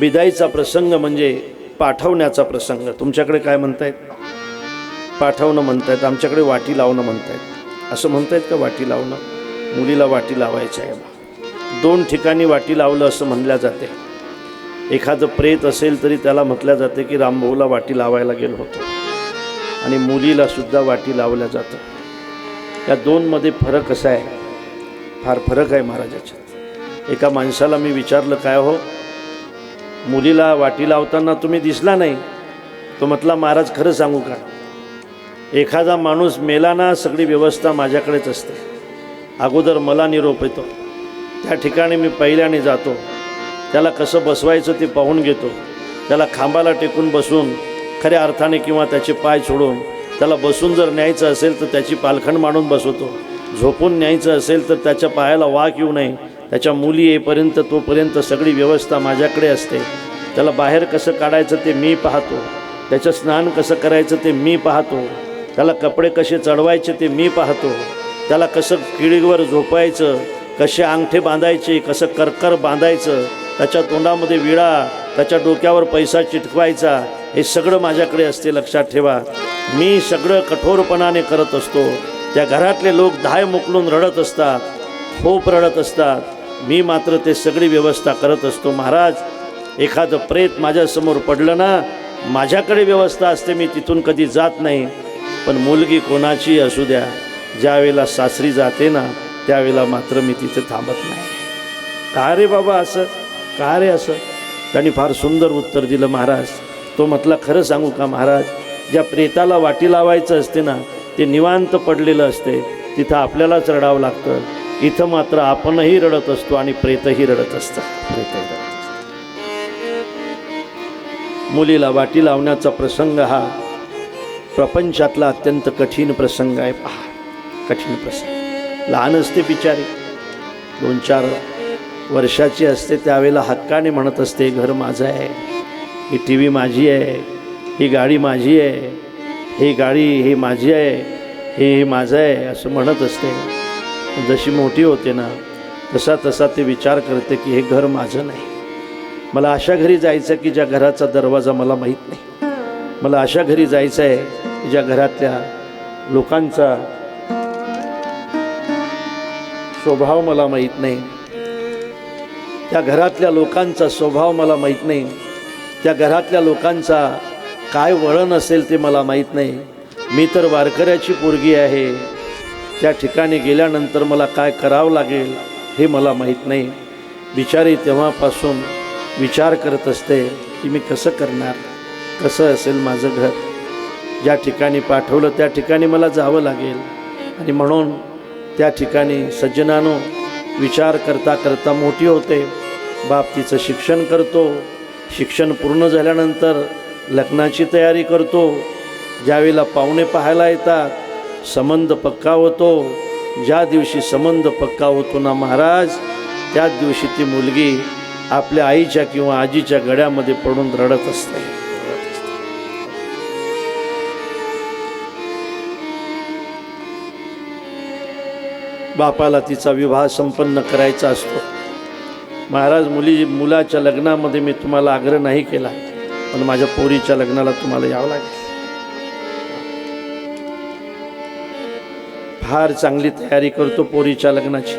बिदाईचा प्रसंग म्हणजे पाठवण्याचा प्रसंग. तुमच्याकडे काय म्हणतायत? पाठवणं म्हणतायत आमच्याकडे वाटी लावणं म्हणतायत. असं म्हणतायत का वाटी लावणं? मुलीला वाटी लावायचं आहे दोन ठिकाणी वाटी लावलं असं म्हणल्या जाते. एखादं प्रेत असेल तरी त्याला म्हटल्या जाते की रामभाऊला वाटी लावायला गेलो होतो. आणि मुलीला सुद्धा वाटी लावल्या जातं या दोनमध्ये फरक असा आहे. फार फरक आहे महाराजाच्यात एका माणसाला मी विचारलं काय हो? मुलीला वाटी लावताना तुम्ही दिसला नाही तो म्हटला महाराज खरं सांगू का? एखादा माणूस मेला ना सगळी व्यवस्था माझ्याकडेच असते. अगोदर मला निरोप येतो. त्या ठिकाणी मी पहिल्याने जातो. त्याला कसं बसवायचं ते पाहून घेतो. त्याला खांबाला टेकून बसून खऱ्या अर्थाने किंवा त्याचे पाय सोडून त्याला बसून जर न्यायचं असेल तर त्याची पालखण मांडून बसवतो. झोपून न्यायचं असेल तर त्याच्या पायाला वाक येऊ नये त्याच्या मुली येईपर्यंत तोपर्यंत सगळी व्यवस्था माझ्याकडे असते. त्याला बाहेर कसं काढायचं ते मी पाहतो. त्याचं स्नान कसं करायचं ते मी पाहतो. त्याला कपडे कसे चढवायचे ते मी पाहतो. त्याला कसं किडीवर झोपायचं कसे अंगठे बांधायचे कसं करकर बांधायचं त्याच्या तोंडामध्ये विळा त्याच्या डोक्यावर पैसा चिटकवायचा हे सगळं माझ्याकडे असते लक्षात ठेवा. मी सगळं कठोरपणाने करत असतो. त्या घरातले लोक धाय मोकलून रडत असतात खूप रडत असतात. मी मात्र ते सगळी व्यवस्था करत असतो महाराज. एखादं प्रेत माझ्यासमोर पडलं ना माझ्याकडे व्यवस्था असते मी तिथून कधी जात नाही. पण मुलगी कोणाची असू द्या ज्यावेळेला सासरी जाते ना त्यावेळेला मात्र मी तिथे थांबत नाही. का रे बाबा असं? का रे असं? त्यांनी फार सुंदर उत्तर दिलं महाराज. तो म्हटला खरं सांगू का महाराज ज्या प्रेताला वाटी लावायचं असते ना ते निवांत पडलेलं असते. तिथं आपल्यालाच रडावं लागतं. इथं मात्र आपणही रडत असतो आणि प्रेतही रडत असतात प्रेतही रडत मुलीला वाटी लावण्याचा प्रसंग हा प्रपंचातला अत्यंत कठीण प्रसंग आहे. पहा कठीण प्रसंग. लहान असते बिचारी. दोन चार वर्षाची असते त्यावेळेला हक्काने म्हणत असते घर माझं आहे. ही टी व्ही माझी आहे. ही गाडी माझी आहे. ही गाडी ही माझी आहे. हे हे माझं आहे असं म्हणत असते. जशी मोठी होते ना तसा तसा ते विचार करते की हे घर माझं नाही. मला अशा घरी जायचं की ज्या घराचा दरवाजा मला माहीत नाही. मला अशा घरी जायचं आहे की ज्या घरातल्या लोकांचा स्वभाव मला माहीत नाही. त्या घरातल्या लोकांचा स्वभाव मला माहीत नाही. त्या घरातल्या लोकांचा काय वळण असेल ते मला माहीत नाही. मी तर वारकऱ्याची पोरगी आहे. त्या ठिकाणी गेल्यानंतर मला काय करावं लागेल हे मला माहीत नाही. बिचारी तेव्हापासून विचार करत असते की मी कसं करणार कसं असेल माझं घर? ज्या ठिकाणी पाठवलं त्या ठिकाणी मला जावं लागेल. आणि म्हणून त्या ठिकाणी सज्जनानो विचार करता करता मोठी होते. बाप तिचं शिक्षण करतो. शिक्षण पूर्ण झाल्यानंतर लग्नाची तयारी करतो. ज्यावेळेला पाहुणे पाहायला येतात संबंध पक्का होतो. ज्या दिवशी संबंध पक्का होतो ना महाराज त्याच दिवशी ती मुलगी आपल्या आईच्या किंवा आजीच्या गड्यामध्ये पडून रडत असते. बापाला तिचा विवाह संपन्न करायचा असतो. महाराज मुली मुलाच्या लग्नामध्ये मी तुम्हाला आग्रह नाही केला पण माझ्या पोरीच्या लग्नाला तुम्हाला यावं लागेल. फार चांगली तयारी करतो पोरीच्या लग्नाची.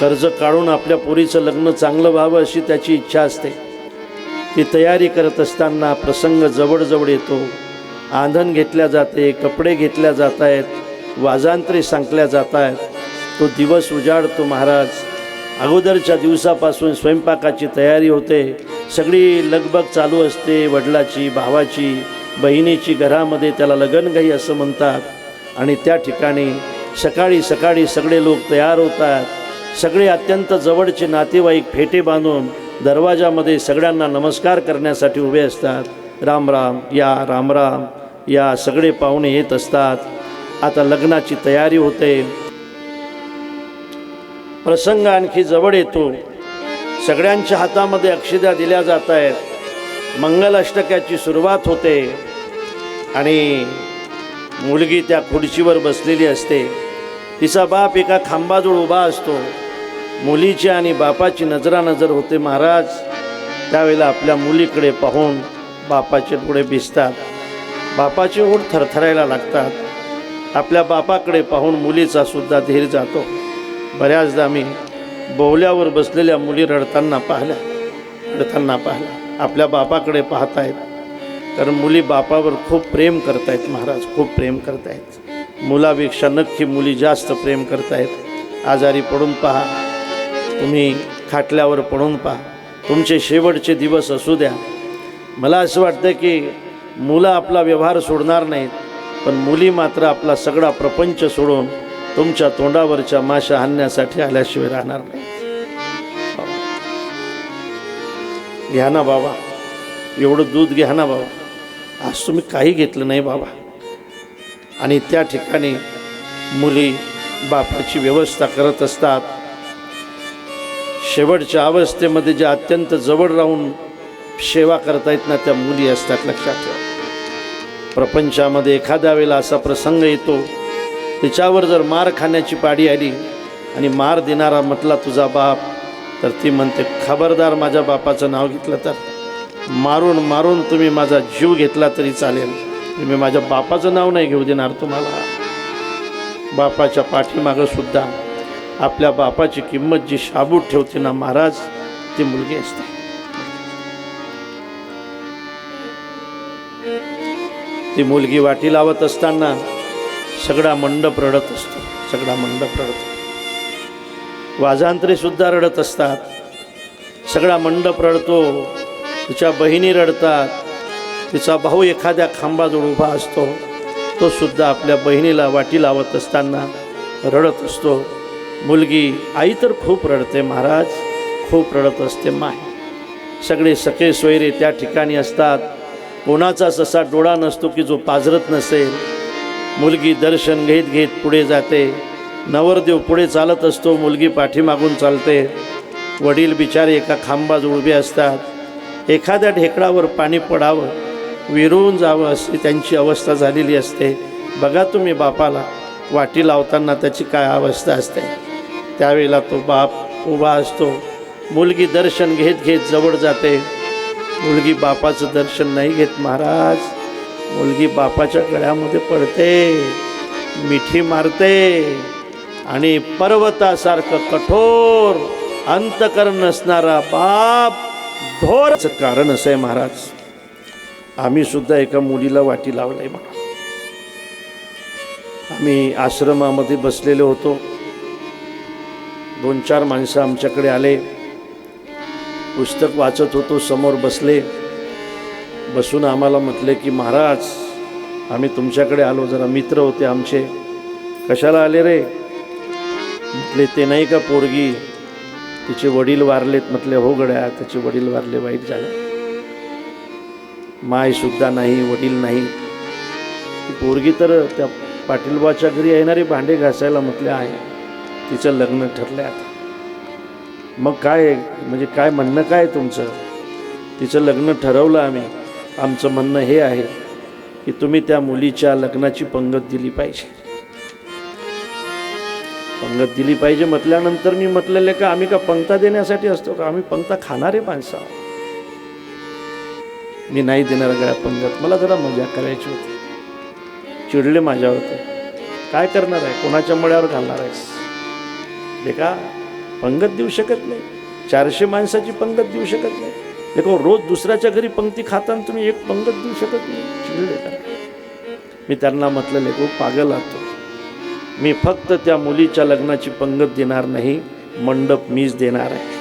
कर्ज काढून आपल्या पोरीचं लग्न चांगलं व्हावं अशी त्याची इच्छा असते. ती तयारी करत असताना प्रसंग जवळजवळ येतो. आंधण घेतल्या जाते कपडे घेतल्या जात आहेत वाजांत्रे सांगल्या जात आहेत तो दिवस उजाडतो महाराज. अगोदरच्या दिवसापासून स्वयंपाकाची तयारी होते. सगळी लगबग चालू असते वडिलाची भावाची बहिणीची घरामध्ये त्याला लगनघाई असं म्हणतात. आणि त्या ठिकाणी सकाळी सकाळी सगळे लोक तयार होतात. सगळे अत्यंत जवळचे नातेवाईक फेटे बांधून दरवाजामध्ये सगळ्यांना नमस्कार करण्यासाठी उभे असतात. राम राम या राम राम या सगळे पाहुणे येत असतात. आता लग्नाची तयारी होते. प्रसंग आणखी जवळ येतो. सगळ्यांच्या हातामध्ये अक्षदा दिल्या जात आहेत. मंगलाष्टकाची सुरुवात होते. आणि मुलगी त्या खुर्चीवर बसलेली असते. तिचा बाप एका खांबाजवळ उभा असतो. मुलीची आणि बापाची नजरानजर होते महाराज. त्यावेळेला आपल्या मुलीकडे पाहून बापाचे डोळे भिजतात. बापाचे ओढ थरथरायला लागतात. आपल्या बापाकडे पाहून मुलीचा सुद्धा धीर जातो. बऱ्याचदा मी बोवल्यावर बसलेल्या मुली रडताना पाहिल्या. रडताना पाहिल्या. आपल्या बापाकडे पाहतायत. कारण मुली बापावर खूप प्रेम करतायत महाराज खूप प्रेम करतायत. मुलापेक्षा नक्की मुली जास्त प्रेम करतायत. आजारी पडून पहा. तुम्ही खाटल्यावर पडून पहा. तुमचे शेवटचे दिवस असू द्या. मला असं वाटतं की मुलं आपला व्यवहार सोडणार नाहीत पण मुली मात्र आपला सगळा प्रपंच सोडून तुमच्या तोंडावरच्या माशा आणण्यासाठी आल्याशिवाय राहणार नाही हो. घ्या ना बाबा. एवढं दूध घ्या ना बाबा. आज तुम्ही काही घेतलं नाही बाबा. आणि त्या ठिकाणी मुली बापाची व्यवस्था करत असतात. शेवटच्या अवस्थेमध्ये ज्या अत्यंत जवळ राहून सेवा करता येत ना त्या मुली असतात लक्षात ठेवा. प्रपंचामध्ये एखाद्या वेळेला असा प्रसंग येतो तिच्यावर जर मार खाण्याची पाडी आली आणि मार देणारा म्हटला तुझा बाप तर ती म्हणते खबरदार माझ्या बापाचं नाव घेतलं तर. मारून मारून तुम्ही माझा जीव घेतला तरी चालेल. मी माझ्या बापाचं नाव नाही घेऊ देणार तुम्हाला. बापाच्या पाठीमागं सुद्धा आपल्या बापाची किंमत जी शाबूत ठेवते ना महाराज ती मुलगी असते. ती मुलगी वाटी लावत असताना सगळा मंडप रडत असतो सगळा मंडप रडतो. वाजांतरे सुद्धा रडत असतात. सगळा मंडप रडतो. तिच्या बहिणी रडतात. तिचा भाऊ एखाद्या खांबाजवळ उभा असतो. तो सुद्धा आपल्या बहिणीला वाटी लावत असताना रडत असतो. मुलगी आई तर खूप रडते महाराज. खूप रडत असते माय. सगळे सखे सोयरे त्या ठिकाणी असतात. कोणाचा ससा डोळा नसतो की जो पाजरत नसेल. मुलगी दर्शन घेत घेत पुढे जाते. नवरदेव पुढे चालत असतो. मुलगी पाठीमागून चालते. वडील बिचारे एका खांबाजवळ उभे असतात. एखाद्या ढेकळावर पाणी पडावं विरून जावं अशी त्यांची अवस्था झालेली असते. बघा तुम्ही बापाला वाटी लावताना त्याची काय अवस्था असते. त्यावेळेला तो बाप उभा असतो. मुलगी दर्शन घेत घेत जवळ जाते. मुलगी बापाचं दर्शन नाही घेत महाराज. मुलगी बापाच्या गळ्यामध्ये पडते मिठी मारते आणि पर्वतासारखं कठोर अंतकरण नसणारा बाप धोराचं कारण असं आहे महाराज. आम्ही सुद्धा एका मुलीला वाटी लावलंय बघा. आम्ही आश्रमामध्ये बसलेले होतो. दोन चार माणसं आमच्याकडे आले. पुस्तक वाचत होतो समोर बसले. बसून आम्हाला म्हटले की महाराज आम्ही तुमच्याकडे आलो जरा मित्र होते आमचे. कशाला आले रे? म्हटले ते नाही का पोरगी? तिचे वडील वारलेत म्हटले हो गड्या त्याचे वडील वारले वाईट झालं. मायसुद्धा नाही वडील नाही. ती पोरगी तर त्या पाटीलबाच्या घरी येणारे भांडे घासायला म्हटले आहे. तिचं लग्न ठरलं आता. मग काय म्हणजे काय म्हणणं काय तुमचं? तिचं लग्न ठरवलं आम्ही. आमचं म्हणणं हे आहे की तुम्ही त्या मुलीच्या लग्नाची पंगत दिली पाहिजे. पंगत दिली पाहिजे म्हटल्यानंतर मी म्हटलेले का आम्ही का पंक्ता देण्यासाठी असतो का? आम्ही पंक्ता खाणारे माणसं मी नाही देणार गळ्या पंगत. मला जरा मजा करायची होती. चिडले माझ्यावरती काय करणार आहे? कोणाच्या मळ्यावर घालणार आहेस? हे का पंगत देऊ शकत नाही. चारशे माणसाची पंगत देऊ शकत नाही. देखो रोज दुसऱ्याच्या घरी पंक्ती खाताना तुम्ही एक पंगत देऊ शकत नाही. चिडले का? मी त्यांना म्हटलं लेखो पागल आतो मी फक्त त्या मुलीच्या लग्नाची पंगत देणार नाही मंडप मीच देणार आहे.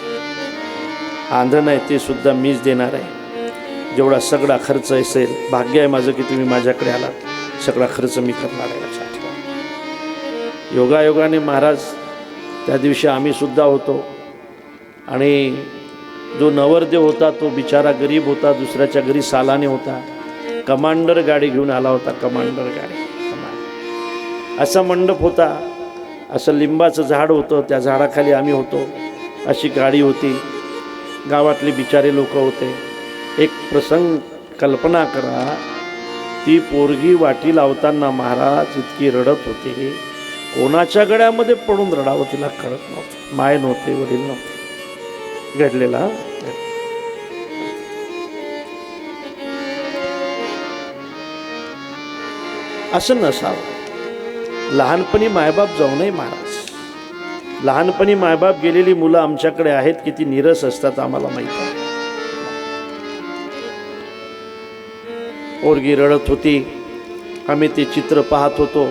आंधण आहे ते सुद्धा मीच देणार आहे. जेवढा सगळा खर्च असेल भाग्य आहे माझं की तुम्ही माझ्याकडे आलात सगळा खर्च मी करणार आहे लक्षात ठेवा. योगायोगाने महाराज त्या दिवशी आम्ही सुद्धा होतो. आणि जो नवरदेव होता तो बिचारा गरीब होता दुसऱ्याच्या घरी सालाने होता. कमांडर गाडी घेऊन आला होता कमांडर गाडी. असा मंडप होता. असं लिंबाचं झाड होतं. त्या झाडाखाली आम्ही होतो. अशी गाडी होती. गावातले बिचारे लोक होते. एक प्रसंग कल्पना करा. ती पोरगी वाटी लावताना महाराज इतकी रडत होती. कोणाच्या गळ्यामध्ये पडून रडावं तिला कळत नव्हतं. माय नव्हते वडील नव्हते. घडलेला असं नसावं. लहानपणी मायबाप जाऊनही महाराज. लहानपणी मायबाप गेलेली मुलं आमच्याकडे आहेत किती निरस असतात आम्हाला माहीत आहे. पोरगी रडत होती आम्ही ते चित्र पाहत होतो.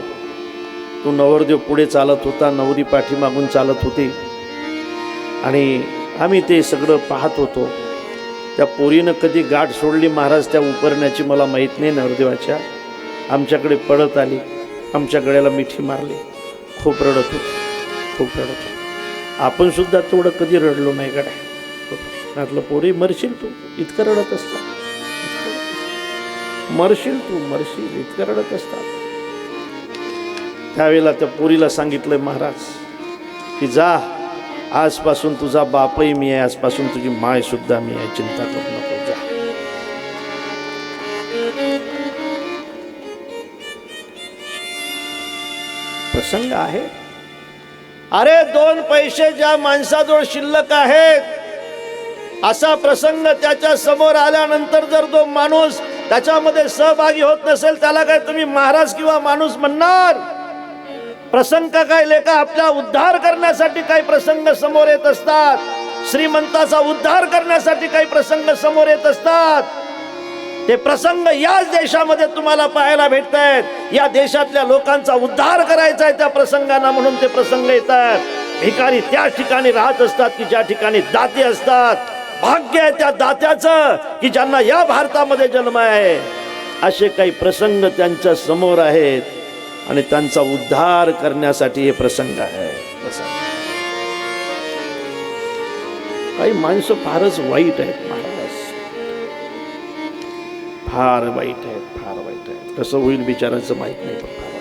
तो नवरदेव पुढे चालत होता नवरी पाठीमागून चालत होती. आणि आम्ही ते सगळं पाहत होतो. त्या पोरीनं कधी गाठ सोडली महाराज त्या उपरण्याची मला माहीत नाही नवरदेवाच्या. आमच्याकडे पडत आली. आमच्या गळ्याला मिठी मारली. खूप रडत होती. खूप रडत होती. आपण सुद्धा तेवढं कधी रडलो नाही गड्या. म्हटलं पोरी मरशील तू. इतकं रडत असता मरशील तू मरशील. इतकं रडत असतात. त्यावेळेला त्या पोरीला सांगितलं महाराज की जा आजपासून तुझा बापही मी आहे. आजपासून तुझी माय सुद्धा मी आहे. चिंता करू नको. जा. प्रसंग आहे. अरे दोन पैसे ज्या माणसाजवळ शिल्लक आहेत असा प्रसंग त्याच्यासमोर आल्यानंतर जर तो माणूस त्याच्यामध्ये सहभागी होत नसेल त्याला काय तुम्ही महाराज किंवा माणूस म्हणणार? प्रसंग काय लेखा आपला उद्धार करण्यासाठी काही प्रसंग समोर येत असतात. श्रीमंताचा उद्धार करण्यासाठी काही प्रसंग समोर येत असतात. ते प्रसंग याच देशामध्ये तुम्हाला पाहायला भेटत आहेत या देशातल्या लोकांचा उद्धार करायचा आहे त्या प्रसंगांना म्हणून ते प्रसंग येतात. भिकारी त्या ठिकाणी राहत असतात की ज्या ठिकाणी दाते असतात. भाग्य आहे त्या दात्याचं की ज्यांना या भारतामध्ये जन्म आहे. असे काही प्रसंग त्यांच्यासमोर आहेत आणि त्यांचा उद्धार करण्यासाठी हे प्रसंग आहे. प्रसंग. काही माणसं फारच वाईट आहेत. महाराज फार वाईट आहेत फार वाईट आहेत कसं होईल बिचारांचं माहीत नाही पण फार.